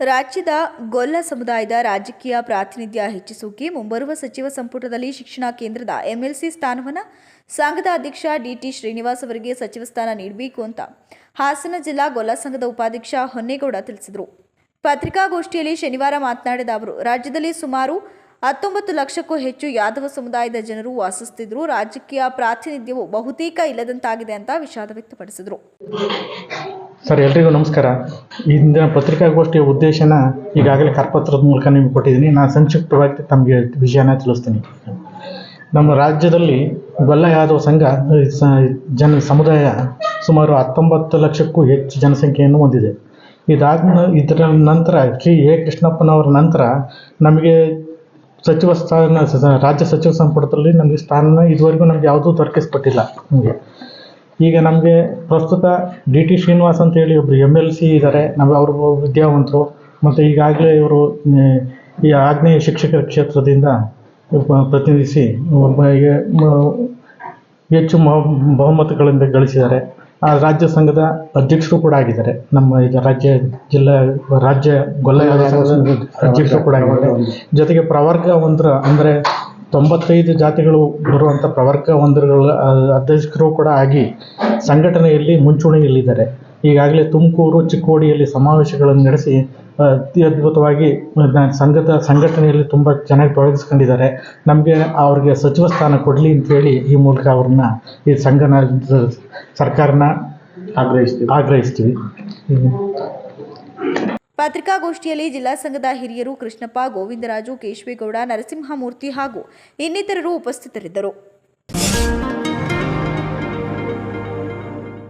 ರಾಜ್ಯದ ಗೊಲ್ಲ ಸಮುದಾಯದ ರಾಜಕೀಯ ಪ್ರಾತಿನಿಧ್ಯ ಹೆಚ್ಚಿಸುವಿಕೆ, ಮುಂಬರುವ ಸಚಿವ ಸಂಪುಟದಲ್ಲಿ ಶಿಕ್ಷಣ ಕೇಂದ್ರದ ಎಂಎಲ್ಸಿ ಸ್ಥಾನವನ್ನು ಸಂಘದ ಅಧ್ಯಕ್ಷ ಡಿಟಿ ಶ್ರೀನಿವಾಸ್ ಅವರಿಗೆ ಸಚಿವ ಸ್ಥಾನ ನೀಡಬೇಕು ಅಂತ ಹಾಸನ ಜಿಲ್ಲಾ ಗೊಲ್ಲ ಸಂಘದ ಉಪಾಧ್ಯಕ್ಷ ಹೊನ್ನೇಗೌಡ ತಿಳಿಸಿದರು. ಪತ್ರಿಕಾಗೋಷ್ಠಿಯಲ್ಲಿ ಶನಿವಾರ ಮಾತನಾಡಿದ ಅವರು, ರಾಜ್ಯದಲ್ಲಿ ಸುಮಾರು ಹತ್ತೊಂಬತ್ತು ಲಕ್ಷಕ್ಕೂ ಹೆಚ್ಚು ಯಾದವ ಸಮುದಾಯದ ಜನರು ವಾಸಿಸುತ್ತಿದ್ದರು ರಾಜಕೀಯ ಪ್ರಾತಿನಿಧ್ಯವು ಬಹುತೇಕ ಇಲ್ಲದಂತಾಗಿದೆ ಅಂತ ವಿಷಾದ ವ್ಯಕ್ತಪಡಿಸಿದರು. ಸರ್, ಎಲ್ರಿಗೂ ನಮಸ್ಕಾರ. ಇಂದಿನ ಪತ್ರಿಕಾಗೋಷ್ಠಿಯ ಉದ್ದೇಶನ ಈಗಾಗಲೇ ಕರಪತ್ರದ ಮೂಲಕ ನಿಮಗೆ ಕೊಟ್ಟಿದ್ದೀನಿ. ನಾನು ಸಂಕ್ಷಿಪ್ತವಾಗಿ ತಮಗೆ ವಿಷಯನ ತಿಳಿಸ್ತೀನಿ. ನಮ್ಮ ರಾಜ್ಯದಲ್ಲಿ ಬಲ್ಲ ಯಾದವ ಸಂಘ ಜನ ಸಮುದಾಯ ಸುಮಾರು ಹತ್ತೊಂಬತ್ತು ಲಕ್ಷಕ್ಕೂ ಹೆಚ್ಚು ಜನಸಂಖ್ಯೆಯನ್ನು ಹೊಂದಿದೆ. ಇದಾದ ಇದರ ನಂತರ ಕೆ. ಎ. ಕೃಷ್ಣಪ್ಪನವರ ನಂತರ ನಮಗೆ ಸಚಿವ ಸ್ಥಾನ ರಾಜ್ಯ ಸಚಿವ ಸಂಪುಟದಲ್ಲಿ ನಮಗೆ ಸ್ಥಾನ ಇದುವರೆಗೂ ನಮ್ಗೆ ಯಾವುದೂ ದೊರಕಿಸ್ಪಟ್ಟಿಲ್ಲ ನಮಗೆ ಈಗ ನಮಗೆ ಪ್ರಸ್ತುತ ಡಿ ಟಿ ಶ್ರೀನಿವಾಸ್ ಅಂತ ಹೇಳಿ ಒಬ್ಬರು ಎಂ ಎಲ್ ಸಿ ಇದ್ದಾರೆ ನಾವು ಅವರು ವಿದ್ಯಾವಂತರು. ಮತ್ತು ಈಗಾಗಲೇ ಇವರು ಈ ಆಗ್ನೇಯ ಶಿಕ್ಷಕರ ಕ್ಷೇತ್ರದಿಂದ ಪ್ರತಿನಿಧಿಸಿ ಒಬ್ಬ ಹೆಚ್ಚು ಬಹು- ಬಹುಮತಗಳಿಂದ ಗಳಿಸಿದ್ದಾರೆ. ಆ ರಾಜ್ಯ ಸಂಘದ ಅಧ್ಯಕ್ಷರು ಕೂಡ ಆಗಿದ್ದಾರೆ. ನಮ್ಮ ಇದು ರಾಜ್ಯ ಜಿಲ್ಲಾ ರಾಜ್ಯ ಗೊಲ್ಲ ಅಧ್ಯಕ್ಷರು ಕೂಡ ಆಗಿದ್ದಾರೆ. ಜೊತೆಗೆ ಪ್ರವರ್ಗ ಒಂದರ ಅಂದರೆ ತೊಂಬತ್ತೈದು ಜಾತಿಗಳು ಬರುವಂಥ ಪ್ರವರ್ಗ ಹೊಂದಿರುವ ಅಧ್ಯಕ್ಷರು ಕೂಡ ಆಗಿ ಸಂಘಟನೆಯಲ್ಲಿ ಮುಂಚೂಣಿಯಲ್ಲಿದ್ದಾರೆ. ಈಗಾಗಲೇ ತುಮಕೂರು ಚಿಕ್ಕೋಡಿಯಲ್ಲಿ ಸಮಾವೇಶಗಳನ್ನು ನಡೆಸಿ ಅತಿ ಅದ್ಭುತವಾಗಿ ನ- ಸಂಘದ ಸಂಘಟನೆಯಲ್ಲಿ ತುಂಬ ಚೆನ್ನಾಗಿ ತೊಡಗಿಸ್ಕೊಂಡಿದ್ದಾರೆ. ನಮಗೆ ಅವ್ರಿಗೆ ಸಚಿವ ಸ್ಥಾನ ಕೊಡಲಿ ಅಂತೇಳಿ ಈ ಮೂಲಕ ಅವ್ರನ್ನ ಈ ಸಂಘನ ಸರ್ಕಾರನ ಆಗ್ರಹಿಸ್ತೀವಿ. ಆಗ್ರಹಿಸ್ತೀವಿ. ಪತ್ರಿಕಾಗೋಷ್ಠಿಯಲ್ಲಿ ಜಿಲ್ಲಾ ಸಂಘದ ಹಿರಿಯರು ಕೃಷ್ಣಪ್ಪ ಗೋವಿಂದರಾಜು ಕೇಶವೇಗೌಡ ನರಸಿಂಹಮೂರ್ತಿ ಹಾಗೂ ಇನ್ನಿತರರು ಉಪಸ್ಥಿತರಿದ್ದರು.